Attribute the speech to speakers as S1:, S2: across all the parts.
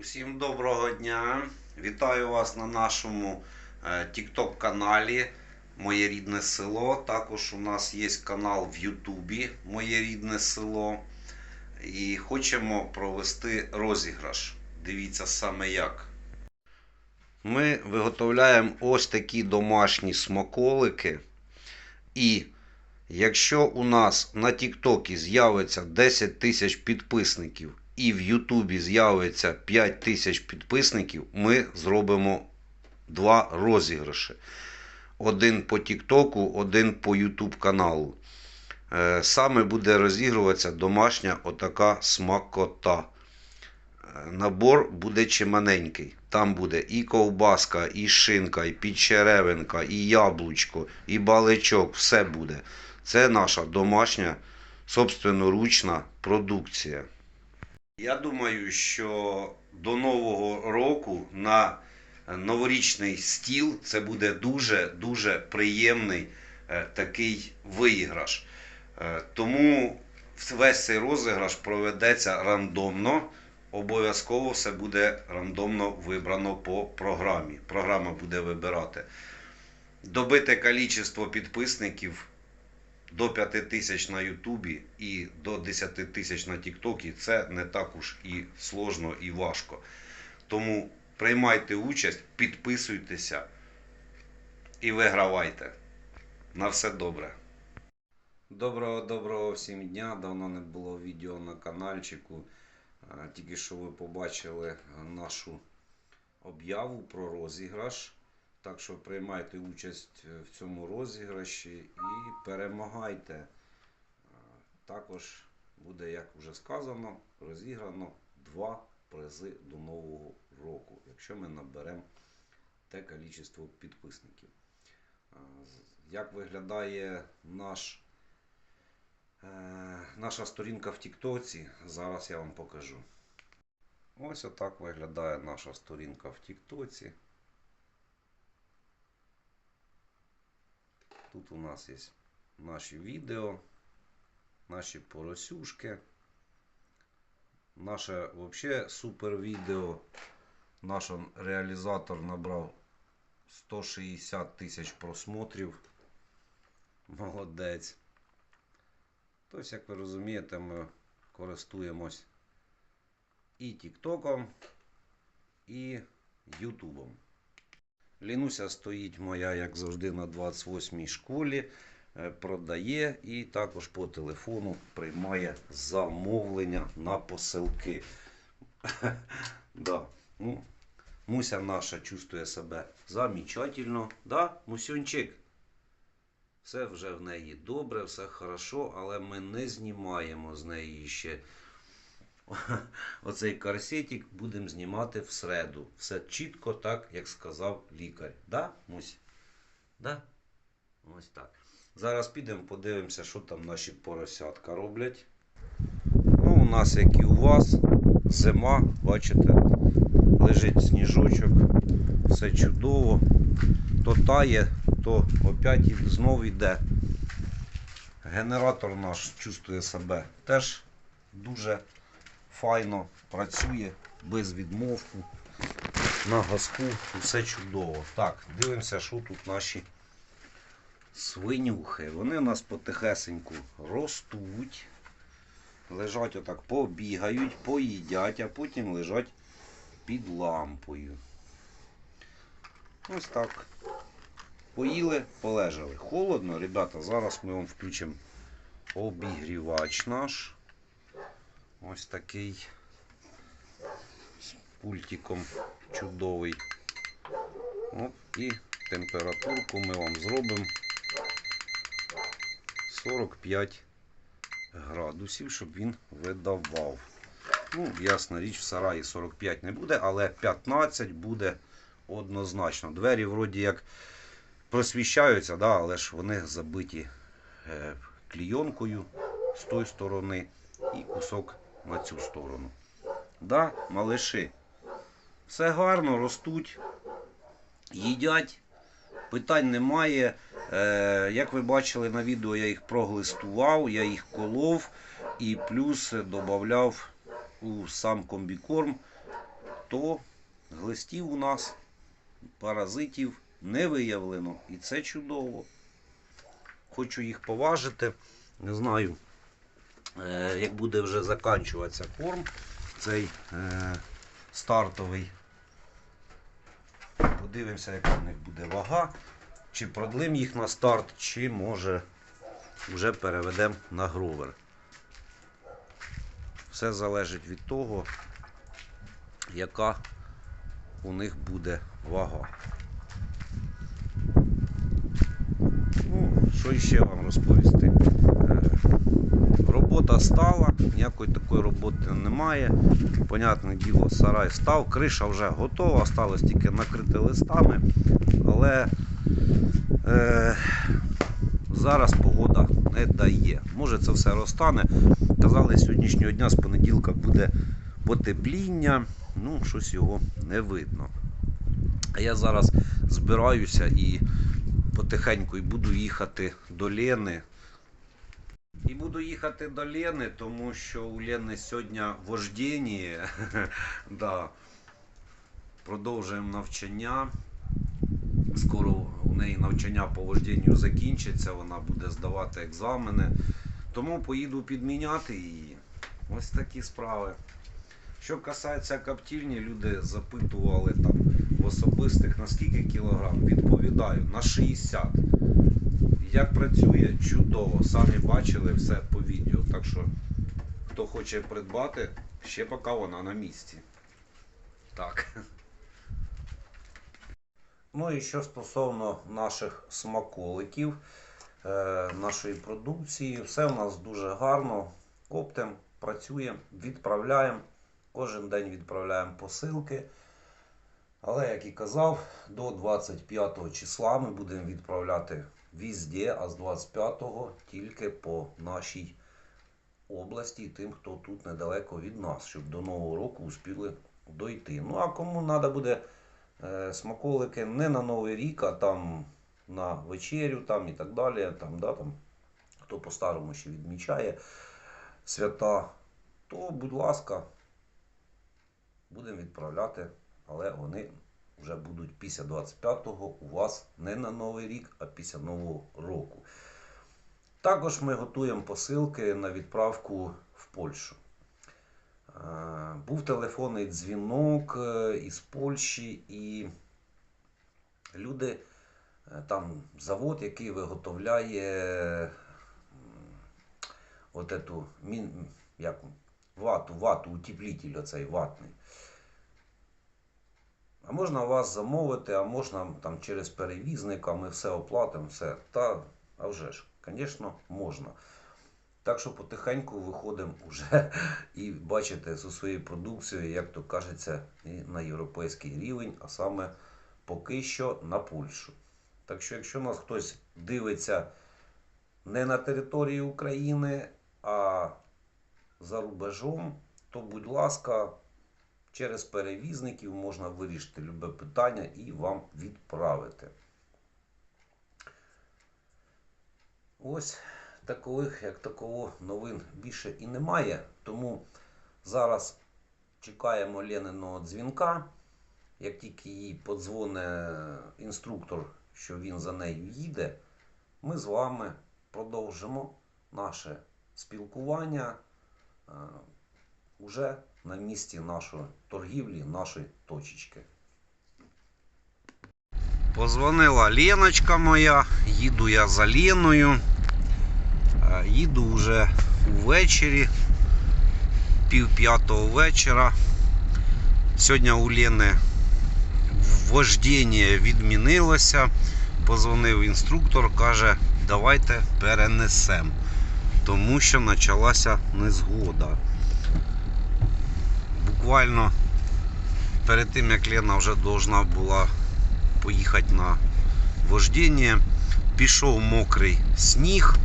S1: Усім доброго дня! Вітаю вас на нашому е, TikTok каналі Моє рідне село. Також у нас є канал в Ютубі Моє рідне село. І хочемо провести розіграш. Дивіться саме як. Ми виготовляємо ось такі домашні смаколики. І якщо у нас на Тіктокі з'явиться 10 тисяч підписників і в Ютубі з'явиться 5 тисяч підписників, ми зробимо два розіграші. Один по Тіктоку, один по Ютуб каналу. Е, Саме буде розігруватися домашня отака смакота. Е, Набор буде чиманенький. Там буде і ковбаска, і шинка, і підчеревинка, і яблучко, і баличок. Все буде. Це наша домашня собственноручна продукція. Я думаю, що до Нового року на новорічний стіл це буде дуже-дуже приємний е, такий виіграш. Е, тому весь цей розіграш проведеться рандомно. Обов'язково все буде рандомно вибрано по програмі. Програма буде вибирати. Добите кількість підписників до 5 тисяч на Ютубі і до 10 тисяч на Тіктокі це не так уж і сложно і важко. Тому приймайте участь, підписуйтеся і вигравайте. На все добре. Доброго доброго всім дня. Давно не було відео на каналчику. Тільки що ви побачили нашу об'яву про розіграш. Так що приймайте участь е, в цьому розіграші і перемагайте. Е, Також буде, як вже сказано, розіграно два призи до Нового року, якщо ми наберемо те кількість підписників. Е, Як виглядає наш, наша сторінка в Тіктоці, зараз я вам покажу. Ось отак виглядає наша сторінка в Тіктоці. Тут у нас є наші відео, наші поросюшки. Наше взагалі супер відео. Наш реалізатор набрав 160 тисяч просмотрів. Молодець. Тобто, як ви розумієте, ми користуємось і Тіктоком, і Ютубом. Лінуся стоїть моя, як завжди, на 28-й школі, е, продає і також по телефону приймає замовлення на посилки. да. ну, Муся наша чувствує себе замечательно. Да, Мусюнчик? Все вже в неї добре, все хорошо, але ми не знімаємо з неї ще оцей корсетик будемо знімати в середу. Все чітко так, як сказав лікар. Да, Мусь? Да? Ось так. Зараз підемо, подивимося, що там наші поросятка роблять. Ну, у нас, як і у вас, зима, бачите, лежить сніжочок, все чудово. То тає, то опять і знов йде. Генератор наш чувствує себе теж дуже файно працює без відмовку. На газку все чудово. Так, дивимося, що тут наші свинюхи. Вони у нас потихесеньку ростуть. Лежать отак, побігають, поїдять, а потім лежать під лампою. Ось так. Поїли, полежали. Холодно, ребята. Зараз ми вам включимо обігрівач наш. Ось такий з пультиком чудовий. Оп, і температурку ми вам зробимо 45 градусів, щоб він видавав. Ну, ясна річ, в сараї 45 не буде, але 15 буде однозначно. Двері вроді як просвіщаються, да, але ж вони забиті е, клійонкою з тої сторони і кусок на цю сторону. Да, малиші. Все гарно, ростуть, їдять, питань немає. Е, як ви бачили на відео, я їх проглистував, я їх колов і плюс додавав у сам комбікорм то глистів у нас паразитів не виявлено. І це чудово. Хочу їх поважити. Не знаю, як буде вже заканчуватися корм, цей е, стартовий. Подивимося, яка в них буде вага. Чи продлим їх на старт, чи може вже переведемо на гровер. Все залежить від того, яка у них буде вага. Ну, що ще вам розповісти? Робота стала, ніякої такої роботи немає. Понятне діло, сарай став, криша вже готова, осталось тільки накрити листами. Але е, зараз погода не дає. Може це все розтане. Казали, з сьогоднішнього дня з понеділка буде потепління, ну, щось його не видно. А я зараз збираюся і потихеньку і буду їхати до Лени. І буду їхати до Лени, тому що у Лени сьогодні вождіння. да. Продовжуємо навчання. Скоро у неї навчання по вождінню закінчиться, вона буде здавати екзамени. Тому поїду підміняти її. Ось такі справи. Що касається коптільні, люди запитували там в особистих на скільки кілограм. Відповідаю на 60. Як працює, чудово. Самі бачили все по відео. Так що, хто хоче придбати, ще поки вона на місці. Так. Ну і що стосовно наших смаколиків, е, нашої продукції, все у нас дуже гарно. Коптим, працюємо, відправляємо. Кожен день відправляємо посилки. Але, як і казав, до 25 числа ми будемо відправляти везде, а з 25-го тільки по нашій області, тим, хто тут недалеко від нас, щоб до Нового року успіли дойти. Ну а кому треба буде е, смаколики не на Новий рік, а там на вечерю там і так далі. Там, да, там, хто по-старому ще відмічає свята, то, будь ласка, будемо відправляти, але вони вже будуть після 25-го у вас не на Новий рік, а після Нового року. Також ми готуємо посилки на відправку в Польщу. Е, Був телефонний дзвінок е, із Польщі, і люди, е, там завод, який виготовляє от ету, як, вату, вату, утеплітель оцей ватний. А можна вас замовити, а можна там через перевізника, ми все оплатимо, все. Та, а вже ж, звісно, можна. Так що потихеньку виходимо вже і бачите зі своєю продукцією, як то кажеться, і на європейський рівень, а саме поки що на Польщу. Так що, якщо нас хтось дивиться не на території України, а за рубежом, то, будь ласка, через перевізників можна вирішити любе питання і вам відправити. Ось такових, як такого, новин більше і немає. Тому зараз чекаємо Лениного дзвінка. Як тільки їй подзвоне інструктор, що він за нею їде, ми з вами продовжимо наше спілкування е, уже на місці нашої торгівлі, нашої точечки. Позвонила Леночка моя, їду я за Леною. Е, Їду вже увечері, пів п'ятого вечора. Сьогодні у Лени вождіння відмінилося. Позвонив інструктор, каже, давайте перенесемо. Тому що почалася незгода. Буквально перед тим, як Лена вже должна була поїхати на вождіння, пішов мокрий сніг,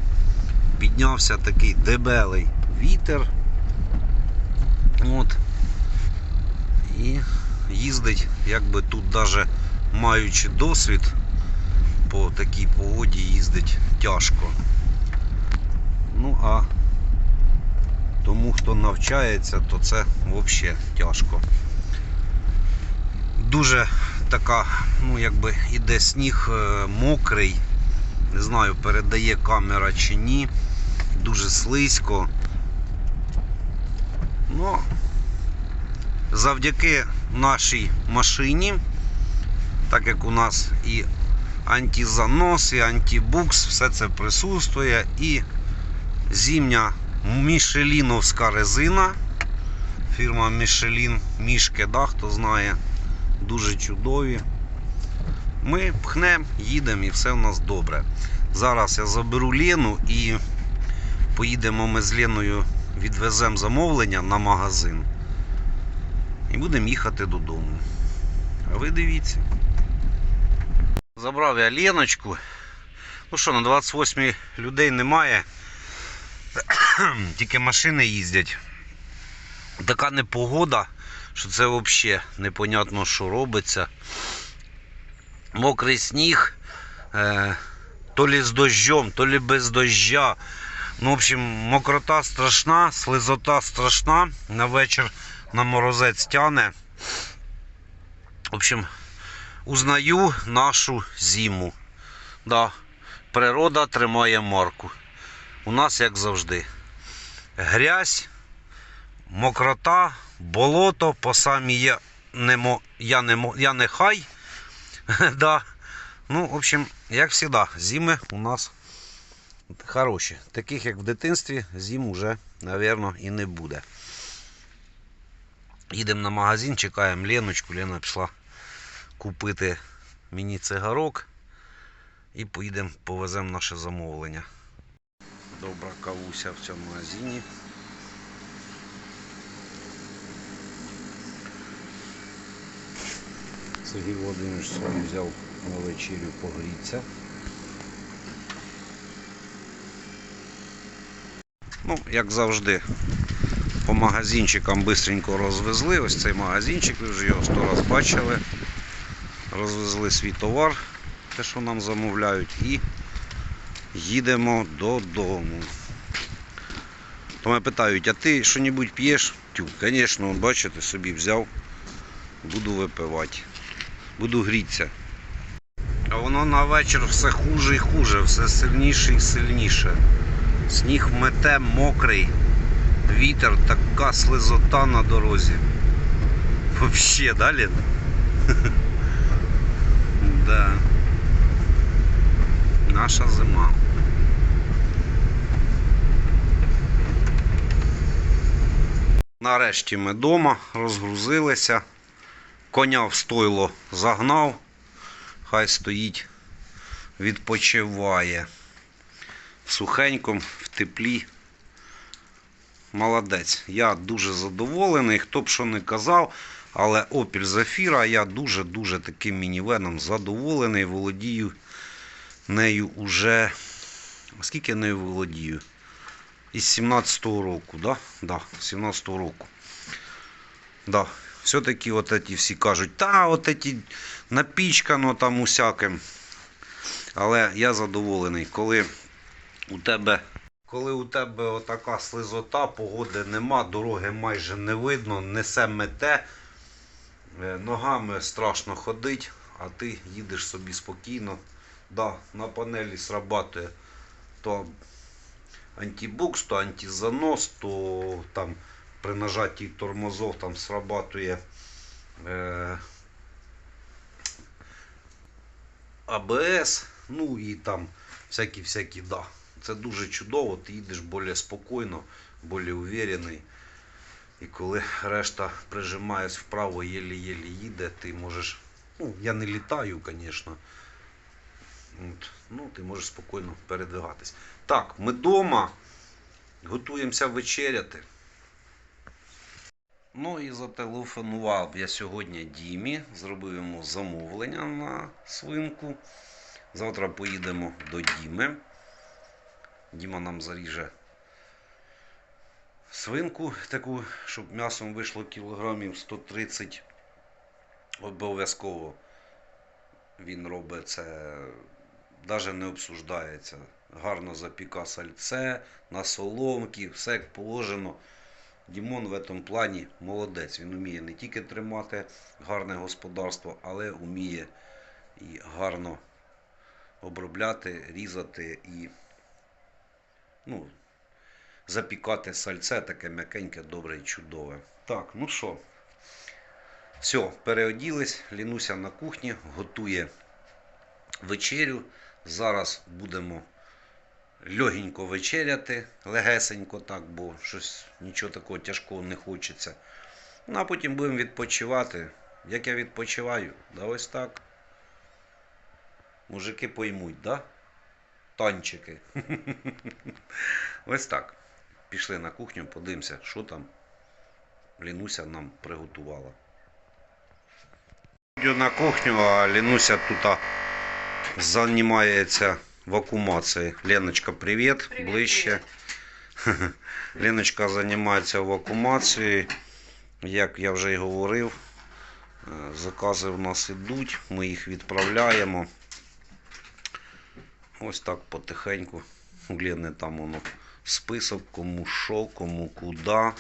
S1: піднявся такий дебелий вітер. От. І їздить, якби тут навіть маючи досвід, по такій погоді їздить тяжко. Ну а тому, хто навчається, то це взагалі тяжко. Дуже така, ну якби іде сніг е, мокрий. Не знаю, передає камера чи ні. Дуже слизько. Ну, завдяки нашій машині, так як у нас і антизанос, і антибукс, все це присутствує. І зимня мішеліновська резина. Фірма Michelin, мішки, да, хто знає, дуже чудові. Ми пхнемо, їдемо і все в нас добре. Зараз я заберу Лену і поїдемо ми з Леною, відвеземо замовлення на магазин. І будемо їхати додому. А ви дивіться. Забрав я Леночку. Ну що, на 28 людей немає. Тільки машини їздять. Така непогода, що це взагалі непонятно, що робиться. Мокрий сніг. Е, то лі з дощом, то лі без дождя. Ну, в общем, мокрота страшна, слизота страшна. На вечір на морозець тяне. В общем, узнаю нашу зиму. Да, природа тримає марку. У нас, як завжди, грязь, мокрота, болото, по самі я не, я не, я не хай. да. Ну, в общем, як завжди, зими у нас хороші. Таких, як в дитинстві, зим вже, мабуть, і не буде. Їдемо на магазин, чекаємо Леночку. Лена пішла купити мені цигарок і поїдемо, повеземо наше замовлення. Добра кавуся в цьому магазині. Сергій Володимирович собі взяв на вечерю погріться. Ну, як завжди, по магазинчикам бистренько розвезли. Ось цей магазинчик, ви вже його сто раз бачили. Розвезли свій товар, те, що нам замовляють, і їдемо додому. То мене питають, а ти що-небудь п'єш? Тю, звісно, бачите, собі взяв, буду випивати, буду грітися. А воно на вечір все хуже і хуже, все сильніше і сильніше. Сніг мете мокрий, вітер, така слизота на дорозі. Вообще, да, Лен? Наша зима. Нарешті ми вдома, розгрузилися. Коня в стойло загнав. Хай стоїть, відпочиває. В сухенькому, в теплі. Молодець. Я дуже задоволений. Хто б що не казав, але Opel Zafira я дуже-дуже таким мінівеном задоволений. Володію нею уже. Скільки я нею володію? Із 17-го року, да? Да, з 17-го року. Да. Все-таки от эти всі кажуть, та от эти напічкано там усяким. Але я задоволений, коли у тебе, коли у тебе отака слизота, погоди нема, дороги майже не видно, несе мете, е, ногами страшно ходить, а ти їдеш собі спокійно. Да, на панелі срабатує то антибукс, то антизанос, то там при нажатті тормозов там срабатує е, АБС, ну і там всякі-всякі, да. Це дуже чудово, ти їдеш більш спокійно, більш уверений. І коли решта прижимається вправо, єлі-єлі їде, ти можеш. Ну, я не літаю, звісно. От, ну, ти можеш спокійно передвигатись. Так, ми вдома готуємося вечеряти. Ну і зателефонував я сьогодні Дімі, зробив йому замовлення на свинку. Завтра поїдемо до Діми. Діма нам заріже свинку таку, щоб м'ясом вийшло кілограмів 130. Обов'язково він робить це, навіть не обсуждається. Гарно запіка сальце, на соломки, все як положено. Дімон в цьому плані молодець. Він вміє не тільки тримати гарне господарство, але вміє і гарно обробляти, різати і ну, запікати сальце таке м'якеньке, добре і чудове. Так, ну що, все, переоділись, лінуся на кухні, готує вечерю. Зараз будемо легенько вечеряти, легесенько так, бо щось нічого такого тяжкого не хочеться. Ну, а потім будемо відпочивати. Як я відпочиваю? Да ось так. Мужики поймуть, да? Танчики. Ось так. Пішли на кухню, подивимося, що там Лінуся нам приготувала. Йду на кухню, а Лінуся тут займається вакуумацією. Леночка, привіт.
S2: Привіт,
S1: Ближче. Леночка займається вакуумацією. Як я вже й говорив, е, закази в нас ідуть, ми їх відправляємо. Ось так потихеньку. У Лени там воно список, кому що, кому куди.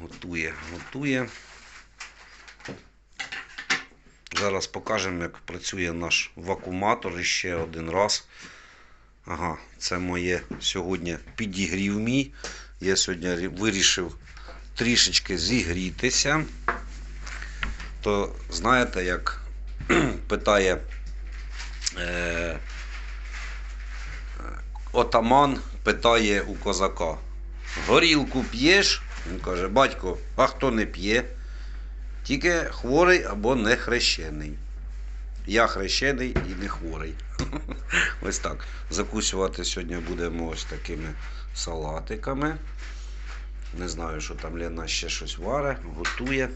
S1: Готує, готує. Зараз покажемо, як працює наш вакууматор ще один раз. Ага, це моє сьогодні підігрів мій. Я сьогодні вирішив трішечки зігрітися. То знаєте, як питає е, отаман, питає у козака: горілку п'єш? Він каже, батько, а хто не п'є? Тільки хворий або не хрещений. Я хрещений і не хворий. Ось так. Закусувати сьогодні будемо ось такими салатиками. Не знаю, що там Лена ще щось варе, готує.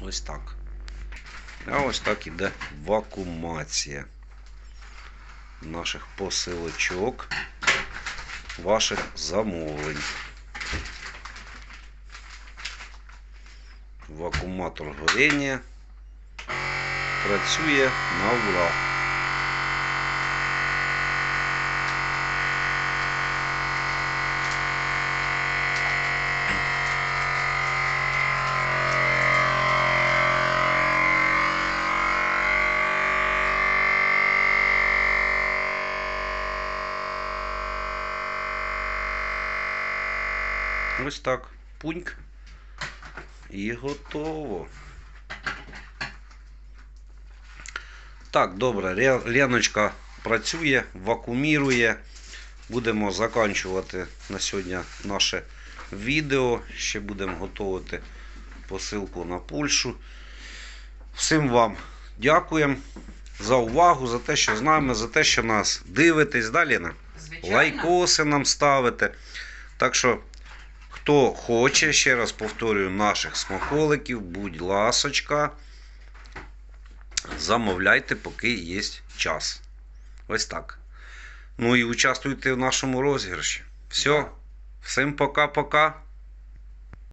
S1: Ось так. А ось так іде вакуумація наших посилочок, ваших замовлень. Вакууматор горіння працює на ура. Ось так. Пуньк. І готово. Так, добре. Ре- Леночка працює, вакуумірує. Будемо закінчувати на сьогодні наше відео. Ще будемо готувати посилку на Польщу. Всім вам дякуємо за увагу, за те, що з нами, за те, що нас дивитесь. Да, Лена?
S2: Звичайно.
S1: лайкоси нам ставите. Так що, хто хоче, ще раз повторюю, наших смаколиків, будь ласочка, замовляйте, поки є час. Ось так. Ну і участвуйте в нашому розіграші. Все. Всім пока-пока.